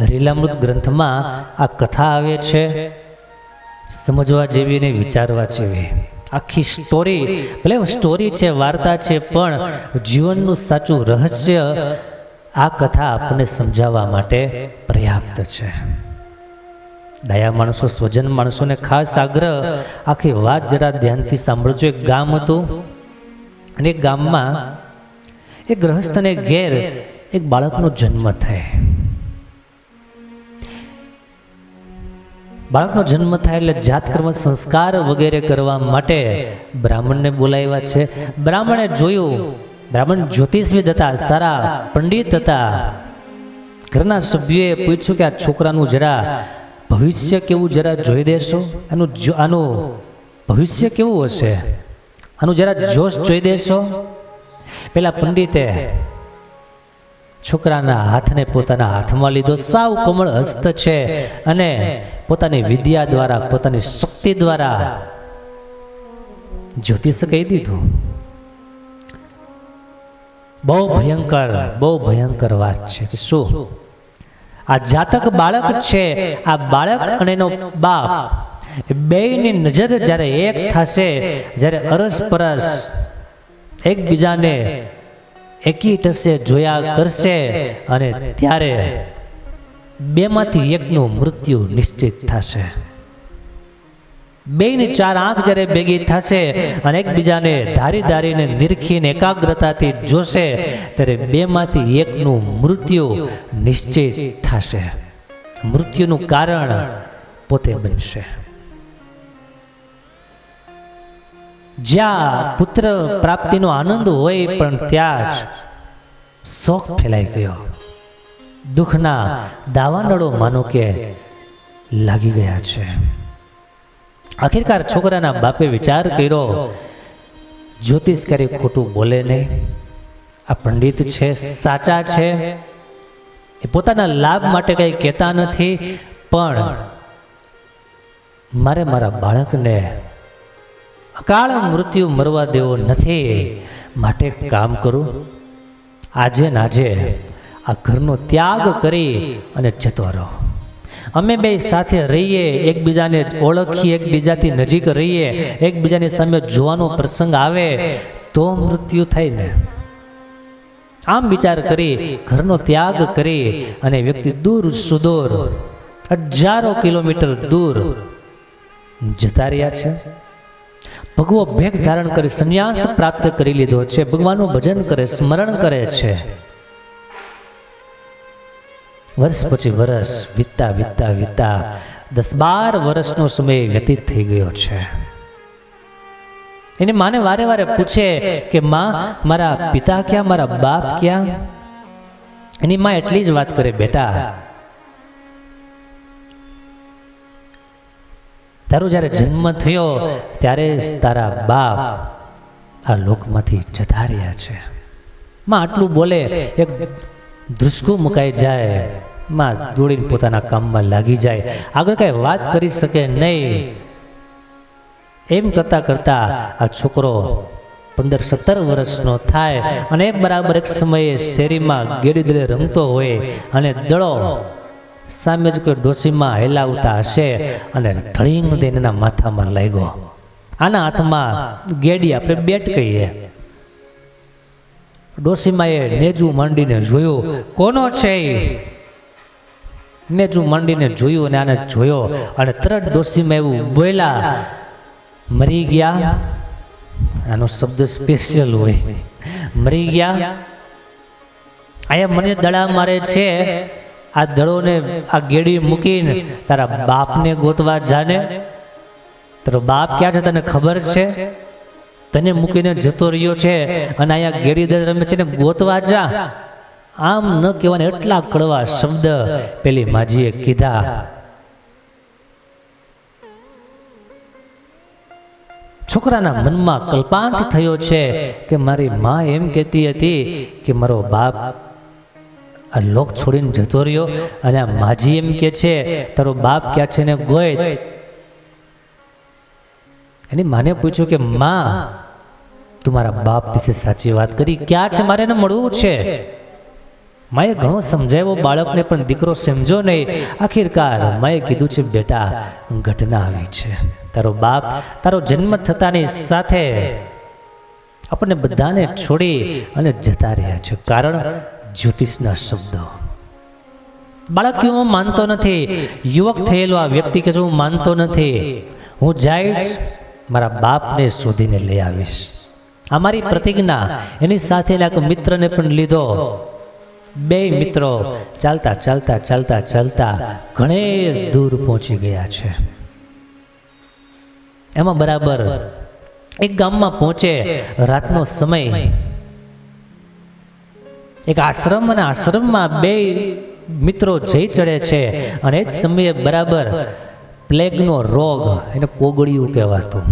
લીલામૃત ગ્રંથમાં આ કથા આવે છે. સમજવા જેવી ને વિચારવા જેવી. આખી સ્ટોરી ભલે સ્ટોરી છે, વાર્તા છે, પણ જીવનનું સાચું રહસ્ય આ કથા આપણને સમજાવવા માટે પર્યાપ્ત છે. ડાયા માણસો, સ્વજન માણસોને ખાસ આગ્રહ, આખી વાત જરા ધ્યાનથી સાંભળજો. એક ગામ હતું અને ગામમાં એક ગ્રહસ્થને ઘેર એક બાળકનો જન્મ થાય. બાળકનો જન્મ થાય એટલે જાતકર્મ સંસ્કાર વગેરે કરવા માટે બ્રાહ્મણને બોલાવ્યા છે. બ્રાહ્મણે જોયું, બ્રાહ્મણ જ્યોતિષવિદ હતા, સારા પંડિત હતા. ઘરના સભ્યોએ પૂછ્યું કે આ છોકરાનું જરા ભવિષ્ય કેવું, જરા જોઈ દેશો? આનું આનું ભવિષ્ય કેવું હશે? આનું જરા જોશ જોઈ દેશો? પેલા પંડિતે છોકરાના હાથને પોતાના હાથમાં લીધો. સાવ કમળ હસ્ત છે અને પોતાની વિદ્યા દ્વારા, પોતાની શક્તિ દ્વારા જ્યોતિષ કહી દીધું. બહુ ભયંકર બહુ ભયંકર વાત છે કે શું? આ જાતક બાળક છે, આ બાળક અને એનો બાપ બેયની નજર જ્યારે એક થશે, જ્યારે અરસ પરસ એકબીજાને એકી ટસે જોયા કરશે અને ત્યારે બેમાંથી એકનું મૃત્યુ નિશ્ચિત થશે. બે ની ચાર આંખ જ્યારે ભેગી થશે અને એકબીજાને ધારી ધારીને નિરખીને એકાગ્રતાથી જોશે, ત્યારે બેમાંથી એકનું મૃત્યુ નિશ્ચિત થશે. મૃત્યુનું કારણ પોતે બનશે. જ્યાં પુત્ર પ્રાપ્તિનો આનંદ હોય પણ ત્યાં જ શોક ફેલાઈ ગયો. દુઃખના દાવાનળો માનો કે લાગી ગયા છે. આખિરકાર છોકરાના બાપે વિચાર કર્યો, જ્યોતિષ કરી ખોટું બોલે નહીં? આ પંડિત છે, સાચા છે. એ પોતાના લાભ માટે કંઈ કહેતા નથી, પણ મારે મારા બાળકને અકાળ મૃત્યુ મરવા દેવો નથી. માટે કામ કરું. આજે ને આજે આ ઘરનો ત્યાગ કરી અને જતો રહો. અમે બે સાથે રહીએ, એકબીજાને ઓળખીએ, એકબીજાથી નજીક રહીએ, એકબીજાની સામે જોવાનો પ્રસંગ આવે તો મૃત્યુ થાય ને. આમ વિચાર કરી, ઘરનો ત્યાગ કરી અને વ્યક્તિ દૂર સુદૂર હજારો કિલોમીટર દૂર જતા રહ્યા છે. ભગવો ભેગ ધારણ કરી સંન્યાસ પ્રાપ્ત કરી લીધો છે. ભગવાનનું ભજન કરે, સ્મરણ કરે છે. વર્ષ પછી વર્ષ વીતતા વીતતા વીતતા દસ બાર વર્ષનો સમય વ્યતીત થઈ ગયો છે. એને માને વારે વારે પૂછે કે, માં, મારા પિતા ક્યાં, મારા બાપ ક્યાં? એની માં એટલી જ વાત કરે, બેટા તારો જ્યારે જન્મ થયો, ત્યારે જ તારા બાપ આ લોકમાંથી જતા રહ્યા છે. માં આટલું બોલે, એક ધ્રુસકું મુકાઈ જાય, માં દોડીને પોતાના કામમાં લાગી જાય. આગળ કાંઈ વાત કરી શકે નહીં. એમ કરતાં કરતાં આ છોકરો પંદર સત્તર વર્ષનો થાય અને બરાબર એક સમયે શેરીમાં ગેડી દળે રમતો હોય અને દળો સામે જ કોઈ ડોસીમાં હેલાવતા હશે અને ધળીંગ દઈને એના માથામાં લાગ્યો. આના હાથમાં ગેડી આપણે બેટ કહીએ. ડોસીમાએ નેજું માંડીને જોયું, કોનો છે નેજું માંડીને જોયું અને આને જોયો અને તરત ડોસીમાં એવું બોલ્યા, મરી ગયા? આનો શબ્દ સ્પેશિયલ હોય. મરી ગયા? અહીંયા મને દડા મારે છે. આ દળોને, આ ગેડી મૂકીને તારા બાપને ગોતવા જાને. તારો બાપ ક્યાં છે તને ખબર છે? તને મૂકીને જતો રહ્યો છે અને અહીંયા ગેડી દળ રમે છે ને ગોતવા જા. આમ ન કહેવાને એટલા કડવા શબ્દ પેલી માજીએ કીધા. છોકરાના મનમાં કલ્પાંત થયો છે કે મારી મા એમ કહેતી હતી કે મારો બાપ આ લોક છોડીને જતો રહ્યો અને આ માજી એમ કે છે, તારો બાપ ક્યાં છે ને ગોય? એની માને પૂછ્યું કે, માં, તું મારા બાપ વિશે સાચી વાત કરી. ક્યાં છે? મારે એને મળવું છે. માએ ઘણો સમજાવ્યો, બાળકને પણ દીકરો સમજો નહીં. આખિરકાર માએ કીધું છે, બેટા, ઘટના આવી છે. તારો બાપ તારો જન્મ થતાની સાથે આપણને બધાને છોડી અને જતા રહ્યા છે. કારણ જ્યોતિષના શબ્દો. બાળક હું માનતો નથી. યુવક થયેલો આ વ્યક્તિ કે હું માનતો નથી. હું જઈશ, મારા બાપને શોધીને લઈ આવીશ. આ મારી પ્રતિજ્ઞા. એની સાથે એક મિત્રને પણ લીધો. બે મિત્રો ચાલતા ચાલતા ચાલતા ચાલતા ઘણે દૂર પહોંચી ગયા છે. એમાં બરાબર એક ગામમાં પહોંચે રાતનો સમય. એક આશ્રમ અને આશ્રમમાં બે મિત્રો જઈ ચડે છે અને એ જ સમયે બરાબર પ્લેગનો રોગ એને કોગળિયું કહેવાતું.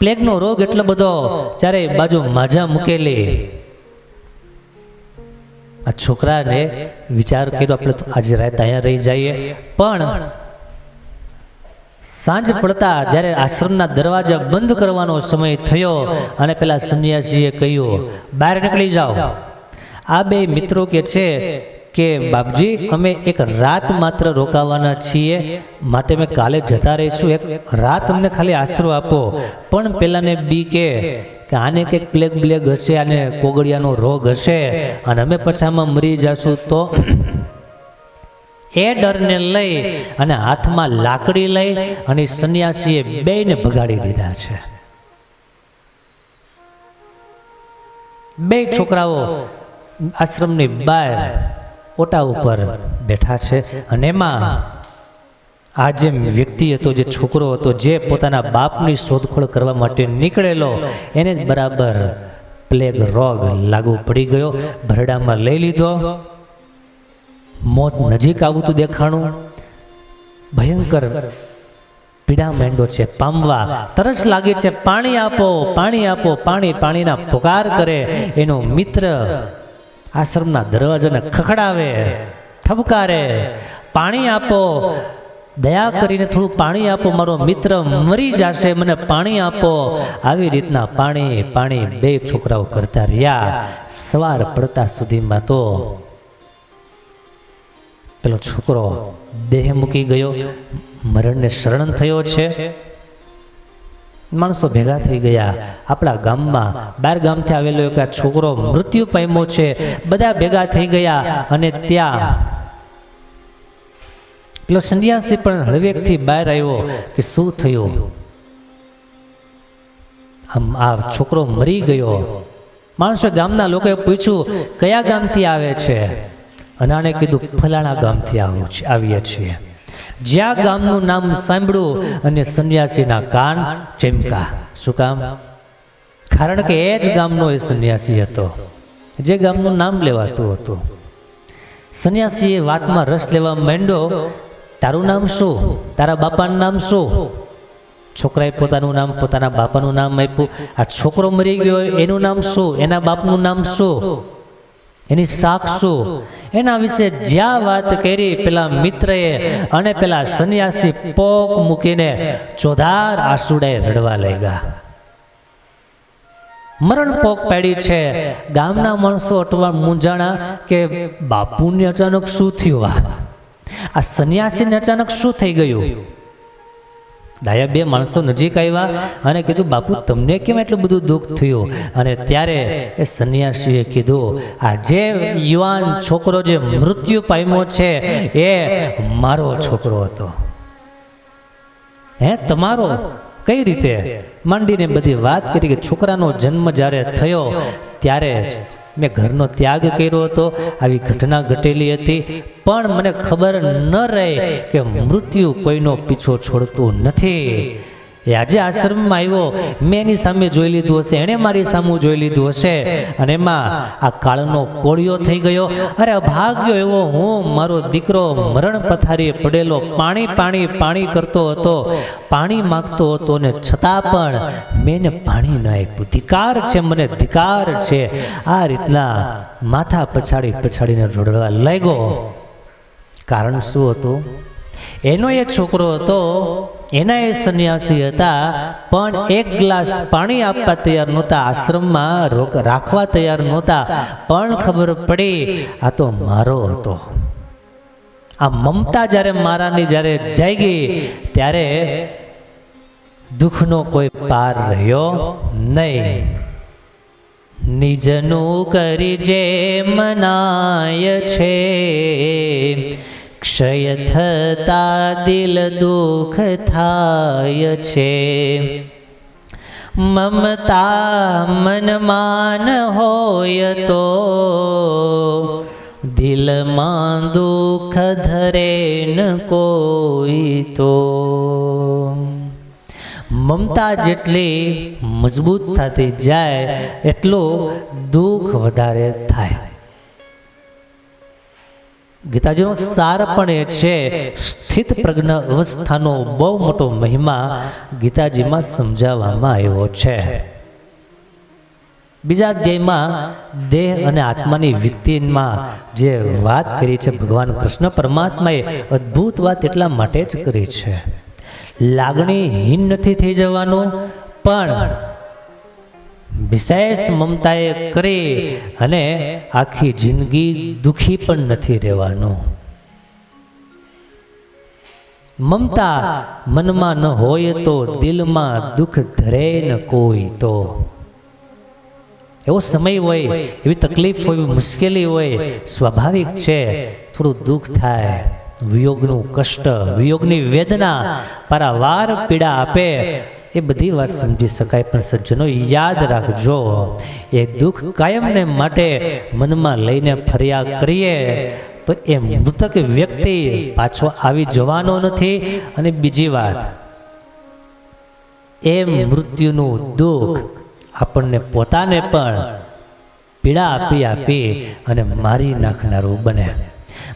પ્લેગનો રોગ એટલો બધો જ્યારે બાજુ માજા મૂકેલી. આ છોકરાને વિચાર કર્યો, આપણે આજે રાત અહીંયા રહી જઈએ. પણ સાંજ પડતા જ્યારે આશ્રમના દરવાજા બંધ કરવાનો સમય થયો અને પેલા સંન્યાસીએ કહ્યું, બહાર નીકળી જાઓ. આ બે મિત્રો કે છે કે, બાપજી, અમે એક રાત માત્ર રોકાવાના છીએ. માટે અમે કાલે જતા રહીશું. એક રાત અમને ખાલી આશરો આપો. પણ પેલાને બી કે આને કંઈક પ્લેગ બ્લેગ હશે, આને કોગળિયાનો રોગ હશે અને અમે પછામાં મરી જશું. તો એ ડરને લઈ અને હાથમાં લાકડી લઈ અને સંન્યાસીએ બેયને ભગાડી દીધા છે. બે છોકરાઓ આશ્રમની બહાર ઓટા ઉપર બેઠા છે. અને એમાં આ જે વ્યક્તિ હતો, જે છોકરો હતો, જે પોતાના બાપની શોધખોળ કરવા માટે નીકળેલો, એને જ બરાબર પ્લેગ રોગ લાગુ પડી ગયો. ભરડામાં લઈ લીધો. મોત નજીક આવતું દેખાણું. ભયંકર પીડા માંડો છે. પામવા તરસ લાગે છે. પાણી આપો પાણી આપો, પાણી પાણીના પુકાર કરે. એનો મિત્ર આશ્રમના દરવાજાને ખખડાવે ઠપકારે પાણી આપો. દયા કરીને થોડું પાણી આપો, મારો મિત્ર મરી જશે, મને પાણી આપો. આવી રીતના પાણી પાણી બે છોકરાઓ કરતા રહ્યા. સવાર પડતા સુધીમાં તો પેલો છોકરો દેહ મૂકી ગયો. મરણને શરણ થયો છે. માણસો ભેગા થઈ ગયા. આપણા ગામમાં બાર ગામથી આવેલો એક છોકરો મૃત્યુ પામ્યો છે. બધા ભેગા થઈ ગયા અને ત્યાં પેલો સંન્યાસી પણ હળવેકથી બહાર આવ્યો કે શું થયું? આમ આ છોકરો મરી ગયો. માણસો ગામના લોકોએ પૂછ્યું, કયા ગામથી આવે છે? અને આણે કીધું, ફલાણા ગામથી આવું છે, આવીએ છીએ. જ્યાં ગામનું નામ સાંભળ્યું અને સંન્યાસીના કાન ચમકા. શું કામ? કારણ કે એ જ ગામનો એ સંન્યાસી હતો. જે ગામનું નામ લેવાતું હતું. સંન્યાસીએ વાતમાં રસ લેવા માંડ્યો, તારું નામ શું? તારા બાપાનું નામ શું? છોકરાએ પોતાનું નામ પોતાના બાપાનું નામ આપ્યું. આ છોકરો મરી ગયો, એનું નામ શું? એના બાપનું નામ શું? એની સાક્ષો. એના વિશે જ્યાં વાત કરી પેલા મિત્રએ અને પેલા સંન્યાસી પોક મૂકીને ચોધાર આસુડે રડવા લાગ્યા. મરણ પોક પાડી છે. ગામના માણસો અટવા મૂંઝાણા કે બાપુને અચાનક શું થયું? આ આ સંન્યાસીને અચાનક શું થઈ ગયું? દાયા બે માણસો નજીક આવ્યા અને કીધું, બાપુ, તમને કેમ એટલું બધું દુઃખ થયું? અને ત્યારે એ સંન્યાસીએ કીધું, આ જે યુવાન છોકરો જે મૃત્યુ પામ્યો છે, એ મારો છોકરો હતો. હે, તમારો? કઈ રીતે? માંડીને બધી વાત કરી કે છોકરાનો જન્મ જ્યારે થયો, ત્યારે જ મેં ઘરનો ત્યાગ કર્યો હતો. આવી ઘટના ઘટેલી હતી. પણ મને ખબર ન રહે કે મૃત્યુ કોઈનો પીછો છોડતું નથી. એ આજે આશ્રમમાં આવ્યો. મેં એની સામે જોઈ લીધું હશે, એણે મારી સામે જોઈ લીધું હશે. અને એમાં આ કાળનો કોળિયો થઈ ગયો. અરે અભાગ્યો એવો હું, મારો દીકરો મરણ પથારીએ પડેલો, પાણી પાણી પાણી કરતો હતો. પાણી માગતો હતો ને છતાં પણ મેં એને પાણી ન આપ્યું. ધિકાર છે, મને ધિકાર છે. આ રીતના માથા પછાડી પછાડીને રડવા લાગ્યો. કારણ શું હતું? એનો એ છોકરો હતો એના એ સંન્યાસી હતા, પણ એક ગ્લાસ પાણી આપવા તૈયાર નહોતા, આશ્રમમાં રાખવા તૈયાર નહોતા. પણ ખબર પડી, આ તો મારો હતો. આ મમતા જ્યારે મારાની જ્યારે જાગી ત્યારે દુઃખનો કોઈ પાર રહ્યો નહીં. નિજનું કરી જે મનાય છે ક્ષય થતા દિલ દુઃખ થાય છે મમતા મનમાન હોય તો દિલમાં દુઃખ ધરે ન કોઈ તો મમતા જેટલી મજબૂત થતી જાય એટલું દુઃખ વધારે થાય. ગીતાજીનો સાર પણ એ છે, સ્થિત પ્રજ્ઞ અવસ્થાનો બહુ મોટો મહિમા ગીતાજીમાં સમજાવવામાં આવ્યો છે. બીજા અધ્યાયમાં દેહ અને આત્માની વ્યક્તિમાં જે વાત કરી છે, ભગવાન કૃષ્ણ પરમાત્માએ અદ્ભુત વાત એટલા માટે જ કરી છે. લાગણીહીન નથી થઈ જવાનું, પણ વિશેષ મમતાએ કરી અને આખી જિંદગી દુખી પણ નથી રહેવાનું. મમતા મનમાં ન હોય તો દિલમાં દુઃખ ધરે ન કોઈ તો. એવો સમય હોય એવી તકલીફ હોય એવી મુશ્કેલી હોય સ્વાભાવિક છે થોડું દુઃખ થાય વિયોગનું કષ્ટ વિયોગની વેદના પારાવાર પીડા આપે એ બધી વાત સમજી શકાય, પણ સજ્જનો, યાદ રાખજો. એ દુઃખ કાયમને માટે મનમાં લઈને ફરિયાદ કરીએ, તો એ મૃતક વ્યક્તિ પાછો આવી જવાનો નથી. અને બીજી વાત, એ મૃત્યુનું દુઃખ આપણને પોતાને પણ પીડા આપી આપી અને મારી નાખનારું બને.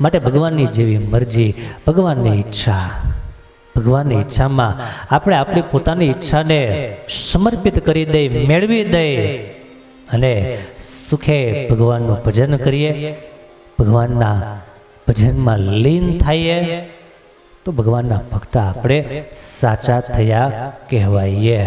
માટે ભગવાનની જેવી મરજી, ભગવાનની ઈચ્છા. ભગવાનની ઈચ્છામાં આપણે આપણી પોતાની ઈચ્છાને સમર્પિત કરી દઈ મેળવી દઈ અને સુખે ભગવાનનું ભજન કરીએ. ભગવાનના ભજનમાં લીન થઈએ તો ભગવાનના ભક્ત આપણે સાચા થયા કહેવાઈએ.